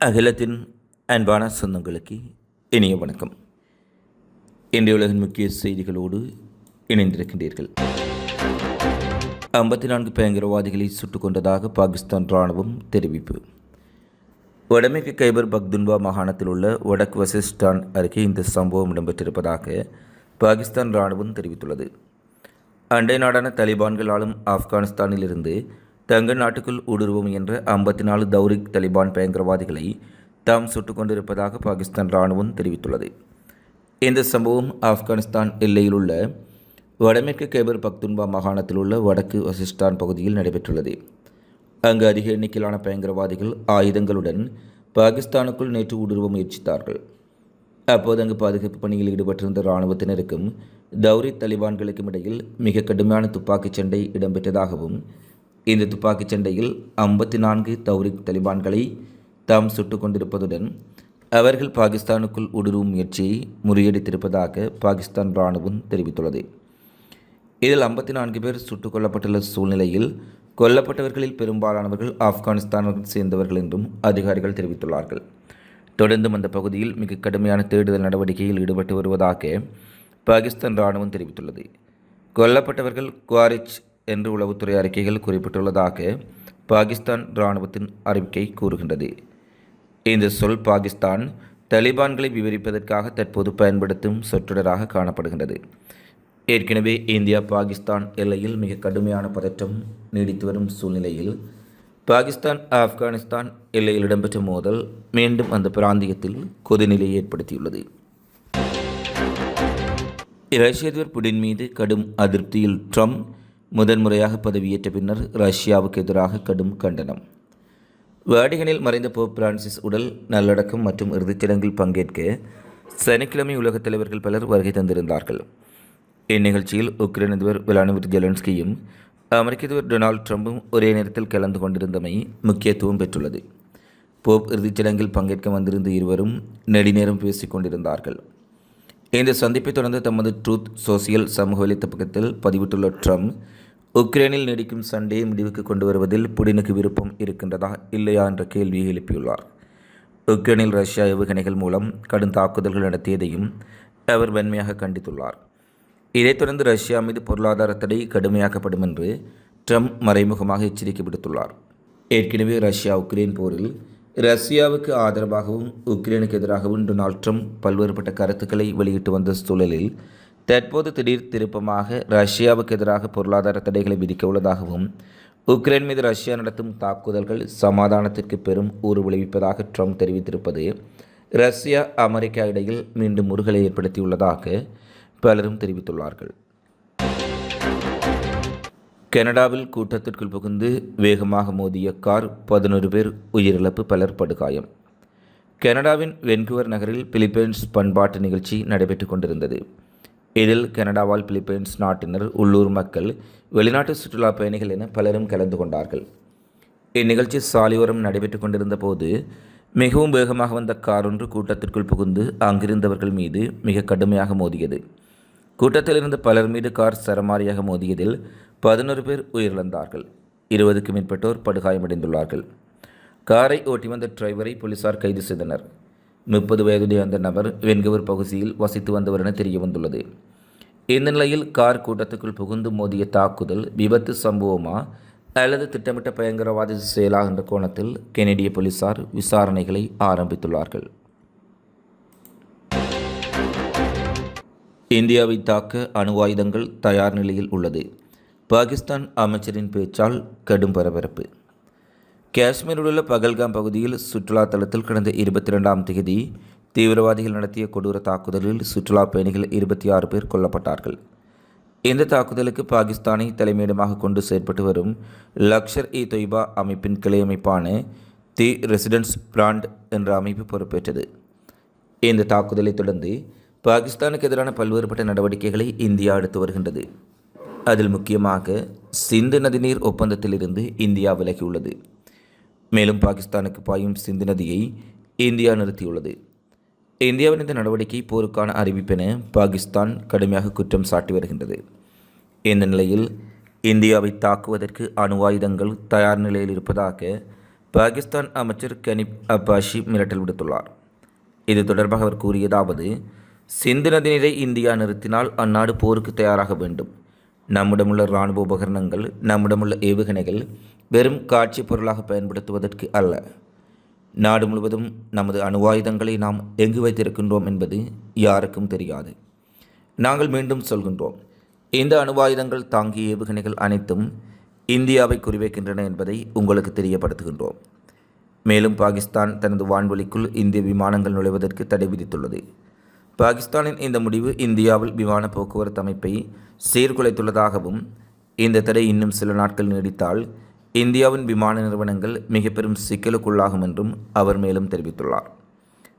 அகிலத்தின் அன்பான சொந்தங்களுக்கு இனிய வணக்கம். இன்றைய உலகின் முக்கிய செய்திகளோடு இணைந்திருக்கின்றீர்கள். ஐம்பத்தி நான்கு பயங்கரவாதிகளை சுட்டுக் கொண்டதாக பாகிஸ்தான் இராணுவம் தெரிவிப்பு. வடமேற்கு கைபர் பக்துன்வா மாகாணத்தில் உள்ள வடக்கு வசிஸ்டான் அருகே இந்த சம்பவம் இடம்பெற்றிருப்பதாக பாகிஸ்தான் இராணுவம் தெரிவித்துள்ளது. அண்டை நாடான தலிபான்கள் ஆளும் ஆப்கானிஸ்தானிலிருந்து தங்கள் நாட்டுக்குள் ஊடுருவும் என்ற ஐம்பத்தி நாலு தௌரிக் தலிபான் பயங்கரவாதிகளை தாம் சுட்டுக் கொண்டிருப்பதாக பாகிஸ்தான் இராணுவம் தெரிவித்துள்ளது. இந்த சம்பவம் ஆப்கானிஸ்தான் எல்லையில் உள்ள வடமேற்கு கேபர் பக்துன்பா மாகாணத்தில் உள்ள வடக்கு வசிஸ்தான் பகுதியில் நடைபெற்றுள்ளது. அங்கு அதிக எண்ணிக்கையிலான பயங்கரவாதிகள் ஆயுதங்களுடன் பாகிஸ்தானுக்குள் நேற்று ஊடுருவ முயற்சித்தார்கள். அப்போது அங்கு பாதுகாப்பு பணியில் ஈடுபட்டிருந்த இராணுவத்தினருக்கும் தௌரி தலிபான்களுக்கும் இடையில் மிக கடுமையான துப்பாக்கிச் சண்டை இடம்பெற்றதாகவும் இந்த துப்பாக்கிச் சண்டையில் ஐம்பத்தி நான்கு தௌரிக் தலிபான்களை தாம் சுட்டு கொண்டிருப்பதுடன் அவர்கள் பாகிஸ்தானுக்குள் ஊடுருவும் முயற்சியை முறியடித்திருப்பதாக பாகிஸ்தான் இராணுவம் தெரிவித்துள்ளது. இதில் ஐம்பத்தி நான்கு பேர் சுட்டுக் கொல்லப்பட்டுள்ள சூழ்நிலையில் கொல்லப்பட்டவர்களில் பெரும்பாலானவர்கள் ஆப்கானிஸ்தானுடன் சேர்ந்தவர்கள் என்றும் அதிகாரிகள் தெரிவித்துள்ளார்கள். தொடர்ந்தும் அந்த பகுதியில் மிக கடுமையான தேடுதல் நடவடிக்கையில் ஈடுபட்டு வருவதாக பாகிஸ்தான் இராணுவம் தெரிவித்துள்ளது. கொல்லப்பட்டவர்கள் குவாரிச் என்று உளவுத்துறை அறிக்கைகள் குறிப்பிட்டுள்ளதாக பாகிஸ்தான் இராணுவத்தின் அறிவிக்கை கூறுகின்றது. இந்த சொல் பாகிஸ்தான் தலிபான்களை விவரிப்பதற்காக தற்போது பயன்படுத்தும் சொற்றொடராக காணப்படுகின்றது. ஏற்கனவே இந்தியா பாகிஸ்தான் எல்லையில் மிக கடுமையான பதற்றம் நீடித்து வரும் சூழ்நிலையில் பாகிஸ்தான் ஆப்கானிஸ்தான் எல்லையில் இடம்பெற்ற மோதல் மீண்டும் அந்த பிராந்தியத்தில் கொதிநிலையை ஏற்படுத்தியுள்ளது. ரஷ்ய அதிபர் புடின் மீது கடும் அதிருப்தியில் ட்ரம்ப் முதன்முறையாக பதவியேற்ற பின்னர் ரஷ்யாவுக்கு எதிராக கடும் கண்டனம். வேடிகனில் மறைந்த போப் பிரான்சிஸ் உடல் நல்லடக்கம் மற்றும் இறுதிச்சடங்கில் பங்கேற்க சனிக்கிழமை உலகத் தலைவர்கள் பலர் வருகை தந்திருந்தார்கள். இந்நிகழ்ச்சியில் உக்ரைன் அதிபர் விளாடிமிர் ஜெலன்ஸ்கியும் அமெரிக்க அதிபர் டொனால்ட் ட்ரம்பும் ஒரே நேரத்தில் கலந்து கொண்டிருந்தமை முக்கியத்துவம் பெற்றுள்ளது. போப் இறுதிச்சடங்கில் பங்கேற்க வந்திருந்த இருவரும் நெடுநேரம் பேசிக் கொண்டிருந்தார்கள். இந்த சந்திப்பை தொடர்ந்து தமது ட்ரூத் சோசியல் சமூக வலைத்த பக்கத்தில் பதிவிட்டுள்ள ட்ரம்ப் உக்ரைனில் நீடிக்கும் சண்டையை முடிவுக்கு கொண்டு வருவதில் புடினுக்கு விருப்பம் இருக்கின்றதா இல்லையா என்ற கேள்வியை எழுப்பியுள்ளார். உக்ரைனில் ரஷ்யா ஏவுகணைகள் மூலம் கடும் தாக்குதல்கள் நடத்தியதையும் அவர் வன்மையாக கண்டித்துள்ளார். இதைத் தொடர்ந்து ரஷ்யா மீது பொருளாதார தடை கடுமையாக்கப்படும் என்று ட்ரம்ப் மறைமுகமாக எச்சரிக்கை விடுத்துள்ளார். ஏற்கனவே ரஷ்யா உக்ரைன் போரில் ரஷ்யாவுக்கு ஆதரவாகவும் உக்ரைனுக்கு எதிராகவும் டொனால்ட் ட்ரம்ப் பல்வேறுபட்ட கருத்துக்களை வெளியிட்டு வந்த சூழலில் தற்போது திடீர் திருப்பமாக ரஷ்யாவுக்கு எதிராக பொருளாதார தடைகளை விதிக்க உள்ளதாகவும் உக்ரைன் மீது ரஷ்யா நடத்தும் தாக்குதல்கள் சமாதானத்திற்கு பெரும் ஊறு விளைவிப்பதாக ட்ரம்ப் தெரிவித்திருப்பது ரஷ்யா அமெரிக்கா இடையில் மீண்டும் முருகலை ஏற்படுத்தியுள்ளதாக பலரும் தெரிவித்துள்ளார்கள். கனடாவில் கூட்டத்திற்குள் புகுந்து வேகமாக மோதிய கார் பதினொரு பேர் உயிரிழப்பு பலர் படுகாயம். கனடாவின் வென்குவர் நகரில் பிலிப்பைன்ஸ் பண்பாட்டு நிகழ்ச்சி நடைபெற்று கொண்டிருந்தது. இதில் கனடாவால் பிலிப்பைன்ஸ் நாட்டினர் உள்ளூர் மக்கள் வெளிநாட்டு சுற்றுலா பயணிகள் என பலரும் கலந்து கொண்டார்கள். இந்நிகழ்ச்சி சாலையோரம் நடைபெற்று கொண்டிருந்த போது மிகவும் வேகமாக வந்த கார் ஒன்று கூட்டத்திற்குள் புகுந்து அங்கிருந்தவர்கள் மீது மிக கடுமையாக மோதியது. கூட்டத்தில் இருந்த பலர் மீது கார் சரமாரியாக மோதியதில் பதினொரு பேர் உயிரிழந்தார்கள். இருபதுக்கு மேற்பட்டோர் படுகாயமடைந்துள்ளார்கள். காரை ஓட்டி வந்த டிரைவரை போலீசார் கைது செய்தனர். முப்பது வயதுடைய அந்த நபர் வெண்கவர் பகுதியில் வசித்து வந்தவர் என தெரிய வந்துள்ளது. இந்த நிலையில் கார் கூட்டத்துக்குள் புகுந்து மோதிய தாக்குதல் விபத்து சம்பவமா அல்லது திட்டமிட்ட பயங்கரவாத செயலா என்ற கோணத்தில் கெனடிய போலீசார் விசாரணைகளை ஆரம்பித்துள்ளார்கள். இந்தியாவை தாக்க அணு ஆயுதங்கள் தயார் நிலையில் உள்ளது. பாகிஸ்தான் அமைச்சரின் பேச்சால் கடும் பரபரப்பு. காஷ்மீரில் உள்ள பகல்காம் பகுதியில் சுற்றுலா தலத்தில் கடந்த இருபத்தி ரெண்டாம் தேதி தீவிரவாதிகள் நடத்திய கொடூர தாக்குதலில் சுற்றுலா பயணிகள் இருபத்தி ஆறு பேர் கொல்லப்பட்டார்கள். இந்த தாக்குதலுக்கு பாகிஸ்தானை தலைமையிடமாக கொண்டு செயற்பட்டு வரும் லக்ஷர் இ தொய்பா அமைப்பின் கிளை அமைப்பான தி ரெசிடென்ஸ் பிராண்ட் என்ற அமைப்பு பொறுப்பேற்றது. இந்த தாக்குதலை தொடர்ந்து பாகிஸ்தானுக்கு எதிரான பல்வேறுபட்ட நடவடிக்கைகளை இந்தியா எடுத்து வருகின்றது. அதில் முக்கியமாக சிந்து நதிநீர் ஒப்பந்தத்திலிருந்து இந்தியா விலகியுள்ளது. மேலும் பாகிஸ்தானுக்கு பாயும் சிந்து நதியை இந்தியா நிறுத்தியுள்ளது. இந்தியாவின் இந்த நடவடிக்கை போருக்கான அறிவிப்பென பாகிஸ்தான் கடுமையாக குற்றம் சாட்டி வருகின்றது. இந்த நிலையில் இந்தியாவை தாக்குவதற்கு அணு ஆயுதங்கள் தயார் நிலையில் இருப்பதாக பாகிஸ்தான் அமைச்சர் கனிப் அப்பாஷி மிரட்டல் விடுத்துள்ளார். இது தொடர்பாக அவர் கூறியதாவது சிந்து நதி நீரை இந்தியா நிறுத்தினால் அந்நாடு போருக்கு தயாராக வேண்டும். நம்மிடமுள்ள இராணுவ உபகரணங்கள் நம்மிடமுள்ள ஏவுகணைகள் வெறும் காட்சி பொருளாக பயன்படுத்துவதற்கு அல்ல. நாடு முழுவதும் நமது அணுவாயுதங்களை நாம் எங்கு வைத்திருக்கின்றோம் என்பது யாருக்கும் தெரியாது. நாங்கள் மீண்டும் சொல்கின்றோம் இந்த அணுவாயுதங்கள் தாங்கிய ஏவுகணைகள் அனைத்தும் இந்தியாவை குறிவைக்கின்றன என்பதை உங்களுக்கு தெரியப்படுத்துகின்றோம். மேலும் பாகிஸ்தான் தனது வான்வெளிக்குள் இந்திய விமானங்கள் நுழைவதற்கு தடை விதித்துள்ளது. பாகிஸ்தானின் இந்த முடிவு இந்தியாவில் விமான போக்குவரத்து அமைப்பை சீர்குலைத்துள்ளதாகவும் இந்த தடை இன்னும் சில நாட்கள் நீடித்தால் இந்தியாவின் விமான நிறுவனங்கள் மிக பெரும் சிக்கலுக்குள்ளாகும் என்றும் அவர் மேலும் தெரிவித்துள்ளார்.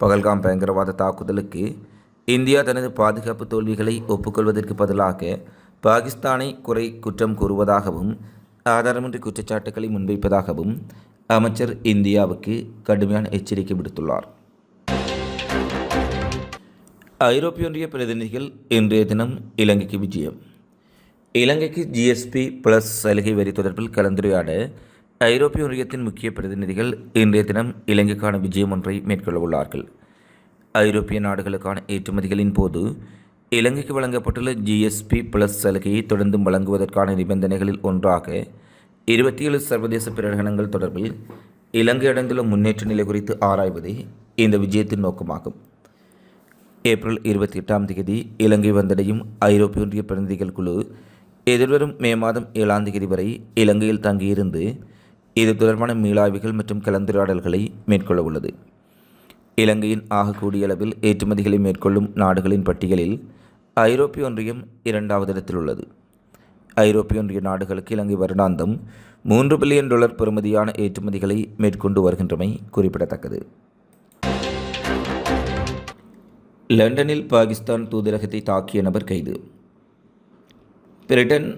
பகல்காம் பயங்கரவாத தாக்குதலுக்கு இந்தியா தனது பாதுகாப்பு தோல்விகளை ஒப்புக்கொள்வதற்கு பதிலாக பாகிஸ்தானை குறை குற்றம் கூறுவதாகவும் ஆதாரமின்றி குற்றச்சாட்டுகளை முன்வைப்பதாகவும் அமைச்சர் இந்தியாவுக்கு கடுமையான எச்சரிக்கை விடுத்துள்ளார். ஐரோப்பிய ஒன்றிய பிரதிநிதிகள் இன்றைய தினம் இலங்கைக்கு விஜயம். இலங்கைக்கு ஜிஎஸ்பி பிளஸ் சலுகை வரி தொடர்பில் கலந்துரையாட ஐரோப்பிய ஒன்றியத்தின் முக்கிய பிரதிநிதிகள் இன்றைய தினம் இலங்கைக்கான விஜயம் ஒன்றை மேற்கொள்ள உள்ளார்கள். ஐரோப்பிய நாடுகளுக்கான ஏற்றுமதிகளின் போது இலங்கைக்கு வழங்கப்பட்டுள்ள ஜிஎஸ்பி பிளஸ் சலுகையை தொடர்ந்தும் வழங்குவதற்கான நிபந்தனைகளில் ஒன்றாக இருபத்தி ஏழு சர்வதேச பிரகடனங்கள் தொடர்பில் இலங்கை அடைந்துள்ள முன்னேற்ற நிலை குறித்து ஆராய்வதே இந்த விஜயத்தின் நோக்கமாகும். ஏப்ரல் இருபத்தி எட்டாம் தேதி இலங்கை வந்தடையும் ஐரோப்பிய ஒன்றிய பிரதிநிதிகள் குழு எதிர்வரும் மே மாதம் ஏழாம் தேதி வரை இலங்கையில் தங்கியிருந்து இது தொடர்பான மீளாய்வுகள் மற்றும் கலந்துரையாடல்களை மேற்கொள்ள உள்ளது. இலங்கையின் ஆகக்கூடிய அளவில் ஏற்றுமதிகளை மேற்கொள்ளும் நாடுகளின் பட்டியலில் ஐரோப்பிய ஒன்றியம் இரண்டாவது இடத்தில் உள்ளது. ஐரோப்பிய ஒன்றிய நாடுகளுக்கு இலங்கை வருடாந்தம் மூன்று பில்லியன் டாலர் பெறுமதியான ஏற்றுமதிகளை மேற்கொண்டு வருகின்றமை குறிப்பிடத்தக்கது. லண்டனில் பாகிஸ்தான் தூதரகத்தை தாக்கிய நபர் கைது. பிரிட்டன்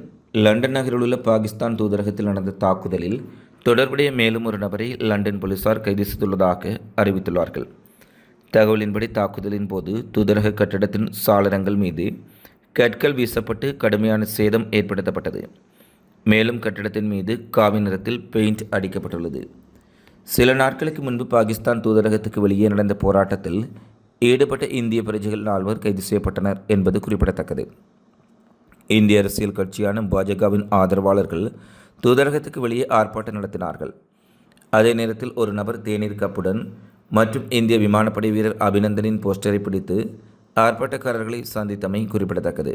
லண்டன் நகரில் உள்ள பாகிஸ்தான் தூதரகத்தில் நடந்த தாக்குதலில் தொடர்புடைய மேலும் ஒரு நபரை லண்டன் போலீசார் கைது செய்துள்ளதாக அறிவித்துள்ளார்கள். தகவலின்படி தாக்குதலின் போது தூதரக கட்டடத்தின் சாளரங்கள் மீது கற்கள் வீசப்பட்டு கடுமையான சேதம் ஏற்படுத்தப்பட்டது. மேலும் கட்டடத்தின் மீது காவி நிறத்தில் பெயிண்ட் அடிக்கப்பட்டுள்ளது. சில நாட்களுக்கு முன்பு பாகிஸ்தான் தூதரகத்துக்கு வெளியே நடந்த போராட்டத்தில் ஈடுபட்ட இந்திய பிரஜைகள் நால்வர் கைது செய்யப்பட்டனர் என்பது குறிப்பிடத்தக்கது. இந்திய அரசியல் கட்சியான பாஜகவின் ஆதரவாளர்கள் தூதரகத்துக்கு வெளியே ஆர்ப்பாட்டம் நடத்தினார்கள். அதே நேரத்தில் ஒரு நபர் தேநீர் கப்புடன் மற்றும் இந்திய விமானப்படை வீரர் அபிநந்தனின் போஸ்டரை பிடித்து ஆர்ப்பாட்டக்காரர்களை சந்தித்தமை குறிப்பிடத்தக்கது.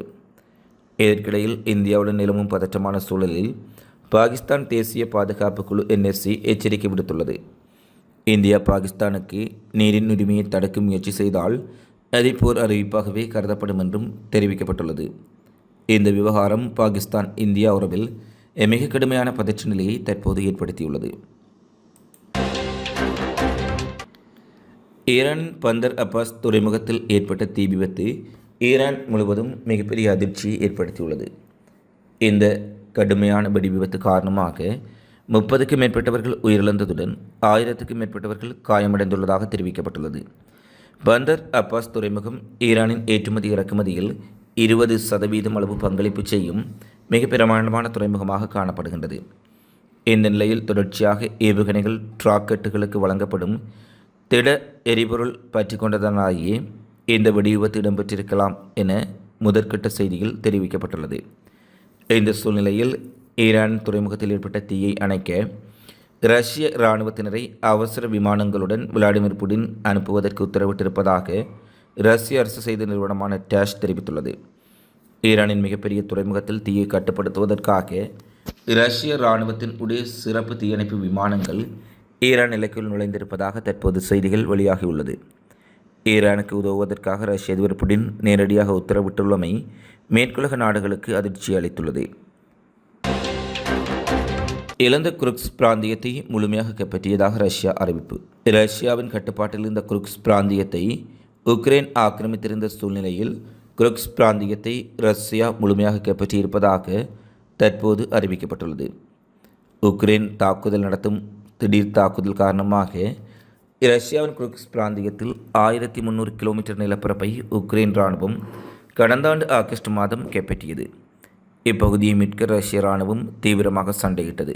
இதற்கிடையில் இந்தியாவுடன் நிலவும் பதற்றமான சூழலில் பாகிஸ்தான் தேசிய பாதுகாப்பு குழு என்எஸ்சி எச்சரிக்கை விடுத்துள்ளது. இந்தியா பாகிஸ்தானுக்கு நீரின் உரிமையை தடுக்கும் முயற்சி செய்தால் அதை போர் அறிவிப்பாகவே கருதப்படும் என்றும் தெரிவிக்கப்பட்டுள்ளது. இந்த விவகாரம் பாகிஸ்தான் இந்தியா உறவில் மிக கடுமையான பதற்ற நிலையை தற்போது ஏற்படுத்தியுள்ளது. ஈரான் பந்தர் அப்பாஸ் துறைமுகத்தில் ஏற்பட்ட தீ விபத்து ஈரான் முழுவதும் மிகப்பெரிய அதிர்ச்சியை ஏற்படுத்தியுள்ளது. இந்த கடுமையான வெடி விபத்து காரணமாக முப்பதுக்கும் மேற்பட்டவர்கள் உயிரிழந்ததுடன் ஆயிரத்துக்கும் மேற்பட்டவர்கள் காயமடைந்துள்ளதாக தெரிவிக்கப்பட்டுள்ளது. பந்தர் அப்பாஸ் துறைமுகம் ஈரானின் ஏற்றுமதி இறக்குமதியில் இருபது சதவீதம் அளவு பங்களிப்பு செய்யும் மிக பிரமாண்டமான துறைமுகமாக காணப்படுகின்றது. இந்த நிலையில் தொடர்ச்சியாக ஏவுகணைகள் டிராக்கெட்டுகளுக்கு வழங்கப்படும் திட எரிபொருள் பற்றி கொண்டதனாலேயே இந்த வெடிவிபத்து இடம்பெற்றிருக்கலாம் என முதற்கட்ட செய்தியில் தெரிவிக்கப்பட்டுள்ளது. இந்த சூழ்நிலையில் ஈரான் துறைமுகத்தில் ஏற்பட்ட தீயை அணைக்க ரஷ்ய இராணுவத்தினரை அவசர விமானங்களுடன் விளாடிமிர் புடின் அனுப்புவதற்கு உத்தரவிட்டிருப்பதாக ரஷ்ய அரசு செய்தி நிறுவனமான டேஷ் தெரிவித்துள்ளது. ஈரானின் மிகப்பெரிய துறைமுகத்தில் தீயை கட்டுப்படுத்துவதற்காக ரஷ்ய இராணுவத்தின் உடைய சிறப்பு தீயணைப்பு விமானங்கள் ஈரான் எல்லைக்குள் நுழைந்திருப்பதாக தற்போது செய்திகள் வெளியாகியுள்ளது. ஈரானுக்கு உதவுவதற்காக ரஷ்ய அதிபர் புடின் நேரடியாக உத்தரவிட்டுள்ளமை மேற்குலக நாடுகளுக்கு அதிர்ச்சி அளித்துள்ளது. இழந்த குருக்ஸ் பிராந்தியத்தை முழுமையாக கைப்பற்றியதாக ரஷ்யா அறிவிப்பு. ரஷ்யாவின் கட்டுப்பாட்டில் இருந்த குருக்ஸ் பிராந்தியத்தை உக்ரைன் ஆக்கிரமித்திருந்த சூழ்நிலையில் குருக்ஸ் பிராந்தியத்தை ரஷ்யா முழுமையாக கைப்பற்றியிருப்பதாக தற்போது அறிவிக்கப்பட்டுள்ளது. உக்ரைன் தாக்குதல் நடத்தும் திடீர் தாக்குதல் காரணமாக ரஷ்யாவின் குருக்ஸ் பிராந்தியத்தில் ஆயிரத்தி முந்நூறு கிலோமீட்டர் நிலப்பரப்பை உக்ரைன் இராணுவம் கடந்த ஆண்டு ஆகஸ்ட் மாதம் கைப்பற்றியது. இப்பகுதியை மீட்க ரஷ்ய இராணுவம் தீவிரமாக சண்டையிட்டது.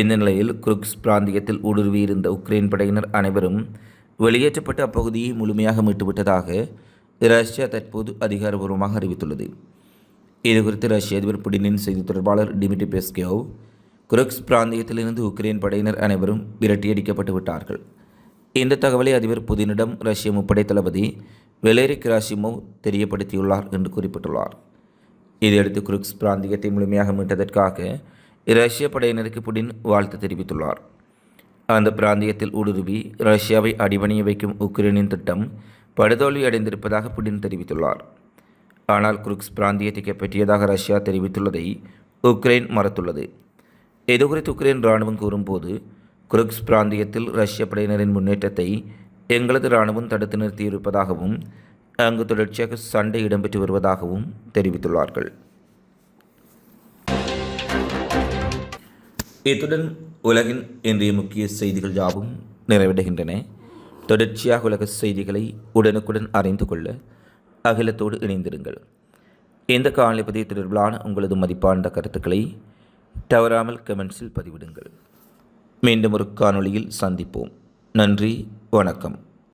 இந்த நிலையில் குருக்ஸ் பிராந்தியத்தில் ஊடுருவியிருந்த உக்ரைன் படையினர் அனைவரும் வெளியேற்றப்பட்டு அப்பகுதியை முழுமையாக மீட்டுவிட்டதாக ரஷ்யா தற்போது அதிகாரபூர்வமாக அறிவித்துள்ளது. இதுகுறித்து ரஷ்ய அதிபர் புடினின் செய்தி தொடர்பாளர் டிமிட்ரி பெஸ்கேவ் குரக்ஸ் பிராந்தியத்திலிருந்து உக்ரைன் படையினர் அனைவரும் விரட்டியடிக்கப்பட்டு விட்டார்கள். இந்த தகவலை அதிபர் புதினிடம் ரஷ்ய முப்படை தளபதி வெலேரி கிராசிமோவ் தெரியப்படுத்தியுள்ளார் என்று குறிப்பிட்டுள்ளார். இதையடுத்து குருக்ஸ் பிராந்தியத்தை முழுமையாக மீட்டதற்காக ரஷ்ய படையினருக்கு புடின் வாழ்த்து தெரிவித்துள்ளார். அந்த பிராந்தியத்தில் ஊடுருவி ரஷ்யாவை அடிபணிய வைக்கும் உக்ரைனின் திட்டம் படுதோல்வி அடைந்திருப்பதாக புடின் தெரிவித்துள்ளார். ஆனால் குருக்ஸ் பிராந்தியத்தை கைப்பற்றியதாக ரஷ்யா தெரிவித்துள்ளதை உக்ரைன் மறுத்துள்ளது. இதுகுறித்து உக்ரைன் இராணுவம் கூறும்போது குருக்ஸ் பிராந்தியத்தில் ரஷ்ய படையினரின் முன்னேற்றத்தை எங்களது இராணுவம் தடுத்து நிறுத்தியிருப்பதாகவும் அங்கு தொடர்ச்சியாக சண்டை இடம்பெற்று வருவதாகவும் தெரிவித்துள்ளார்கள். இத்துடன் உலகின் இன்றைய முக்கிய செய்திகள் யாவும் நிறைவடைகின்றன. தொடர்ச்சியாக உலக செய்திகளை உடனுக்குடன் அறிந்து கொள்ள அகிலத்தோடு இணைந்திருங்கள். இந்த காணொலி பதிவு தொடர்பிலான உங்களது மதிப்பான கருத்துக்களை தவறாமல் கமெண்ட்ஸில் பதிவிடுங்கள். மீண்டும் ஒரு காணொளியில் சந்திப்போம். நன்றி வணக்கம்.